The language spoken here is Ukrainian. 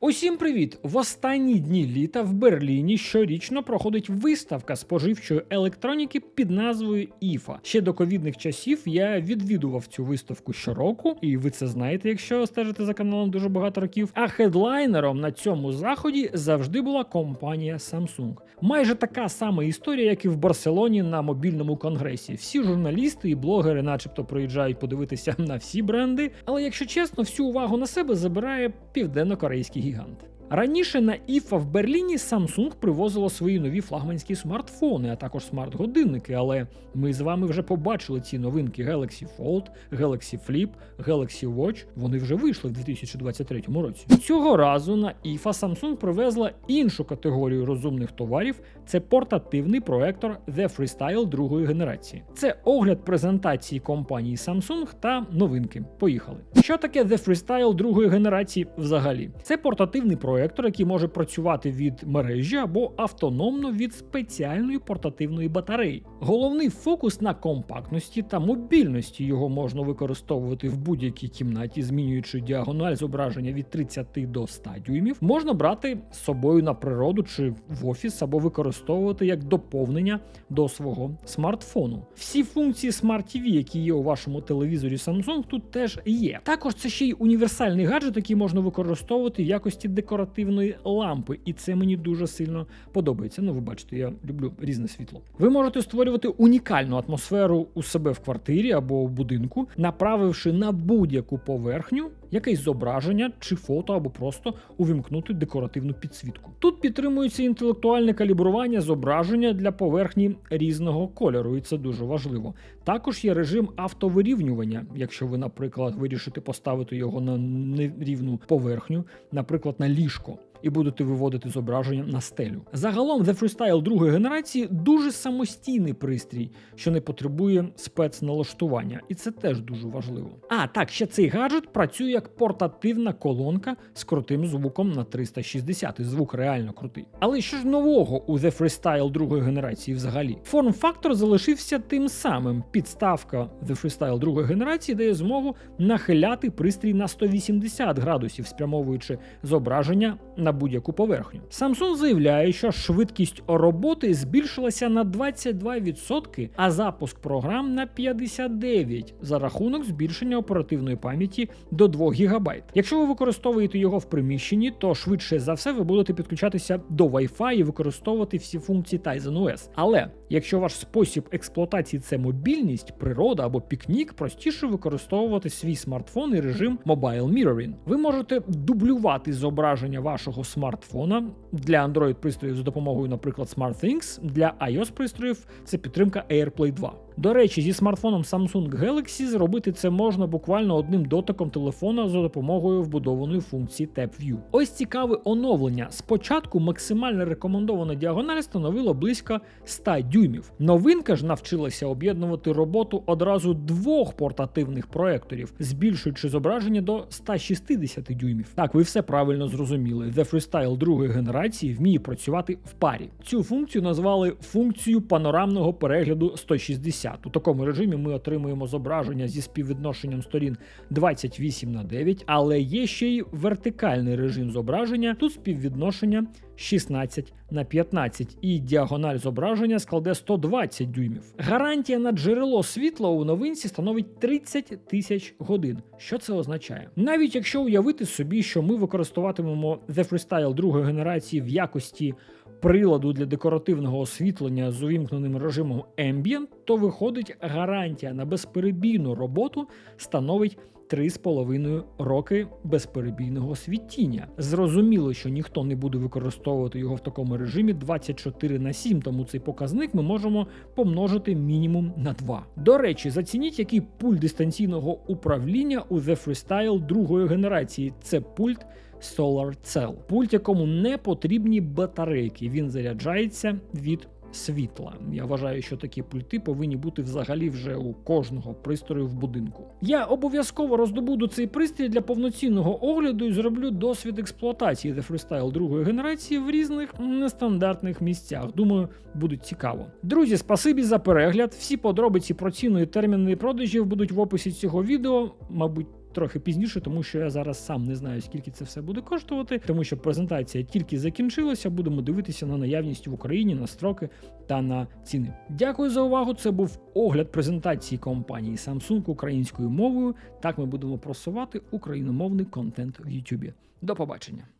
Усім привіт! В останні дні літа в Берліні щорічно проходить виставка споживчої електроніки під назвою IFA. Ще до ковідних часів я відвідував цю виставку щороку, і ви це знаєте, якщо стежите за каналом дуже багато років. А хедлайнером на цьому заході завжди була компанія Samsung. Майже така сама історія, як і в Барселоні на мобільному конгресі. Всі журналісти і блогери, начебто, приїжджають подивитися на всі бренди, але якщо чесно, всю увагу на себе забирає південно-корейський gigant. Раніше на IFA в Берліні Samsung привозило свої нові флагманські смартфони, а також смарт-годинники. Але ми з вами вже побачили ці новинки Galaxy Fold, Galaxy Flip, Galaxy Watch. Вони вже вийшли в 2023 році. Цього разу на IFA Samsung привезла іншу категорію розумних товарів. Це портативний проектор The Freestyle другої генерації. Це огляд презентації компанії Samsung та новинки. Поїхали. Що таке The Freestyle другої генерації взагалі? Це портативний проектор проектор, який може працювати від мережі або автономно від спеціальної портативної батареї. Головний фокус на компактності та мобільності його можна використовувати в будь-якій кімнаті, змінюючи діагональ зображення від 30 до 100 дюймів. Можна брати з собою на природу чи в офіс, або використовувати як доповнення до свого смартфону. Всі функції Smart TV, які є у вашому телевізорі Samsung, тут теж є. Також це ще й універсальний гаджет, який можна використовувати в якості декоративного декоративної лампи, і це мені дуже сильно подобається. Ну, ви бачите, я люблю різне світло. Ви можете створювати унікальну атмосферу у себе в квартирі або в будинку, направивши на будь-яку поверхню якесь зображення чи фото, або просто увімкнути декоративну підсвітку. Тут підтримується інтелектуальне калібрування зображення для поверхні різного кольору, і це дуже важливо. Також є режим автовирівнювання, якщо ви, наприклад, вирішите поставити його на нерівну поверхню, наприклад, на ліжко і будете виводити зображення на стелю. Загалом The Freestyle другої генерації дуже самостійний пристрій, що не потребує спецналаштування, і це теж дуже важливо. А так, ще цей гаджет працює як портативна колонка з крутим звуком на 360. і Звук реально крутий. Але що ж нового у The Freestyle другої генерації взагалі? Форм-фактор залишився тим самим. Підставка The Freestyle другої генерації дає змогу нахиляти пристрій на 180 градусів, спрямовуючи зображення на будь-яку поверхню. Samsung заявляє, що швидкість роботи збільшилася на 22%, а запуск програм на 59% за рахунок збільшення оперативної пам'яті до 2 ГБ. Якщо ви використовуєте його в приміщенні, то швидше за все ви будете підключатися до Wi-Fi і використовувати всі функції Tizen OS. Але якщо ваш спосіб експлуатації це мобільність, природа або пікнік, простіше використовувати свій смартфон і режим Mobile Mirroring. Ви можете дублювати зображення вашого смартфона для Android пристроїв за допомогою, наприклад, SmartThings, для iOS пристроїв це підтримка AirPlay 2. До речі, зі смартфоном Samsung Galaxy зробити це можна буквально одним дотиком телефона за допомогою вбудованої функції Tap View. Ось цікаве оновлення. Спочатку максимально рекомендована діагональ становила близько 100 дюймів. Новинка ж навчилася об'єднувати роботу одразу двох портативних проекторів, збільшуючи зображення до 160 дюймів. Так, ви все правильно зрозуміли. The Freestyle другої генерації вміє працювати в парі. Цю функцію назвали функцією панорамного перегляду 160. 50. У такому режимі ми отримуємо зображення зі співвідношенням сторін 28 на 9, але є ще й вертикальний режим зображення. Тут співвідношення 16 на 15 і діагональ зображення складе 120 дюймів. Гарантія на джерело світла у новинці становить 30 тисяч годин. Що це означає? Навіть якщо уявити собі, що ми використовуватимемо The Freestyle другої генерації в якості приладу для декоративного освітлення з увімкненим режимом Ambient, то виходить гарантія на безперебійну роботу становить 3,5 роки безперебійного світіння. Зрозуміло, що ніхто не буде використовувати його в такому режимі 24 на 7, тому цей показник ми можемо помножити мінімум на 2. До речі, зацініть, який пульт дистанційного управління у The Freestyle другої генерації. Це пульт. Solar Cell, пульт, якому не потрібні батарейки. Він заряджається від світла. Я вважаю, що такі пульти повинні бути взагалі вже у кожного пристрою в будинку. Я обов'язково роздобуду цей пристрій для повноцінного огляду і зроблю досвід експлуатації The Freestyle другої генерації в різних нестандартних місцях. Думаю, буде цікаво. Друзі, спасибі за перегляд. Всі подробиці про ціну і терміни продажів будуть в описі цього відео, мабуть трохи пізніше, тому що я зараз сам не знаю, скільки це все буде коштувати, тому що презентація тільки закінчилася. Будемо дивитися на наявність в Україні на строки та на ціни. Дякую за увагу. Це був огляд презентації компанії Samsung українською мовою. Так ми будемо просувати україномовний контент в YouTube. До побачення.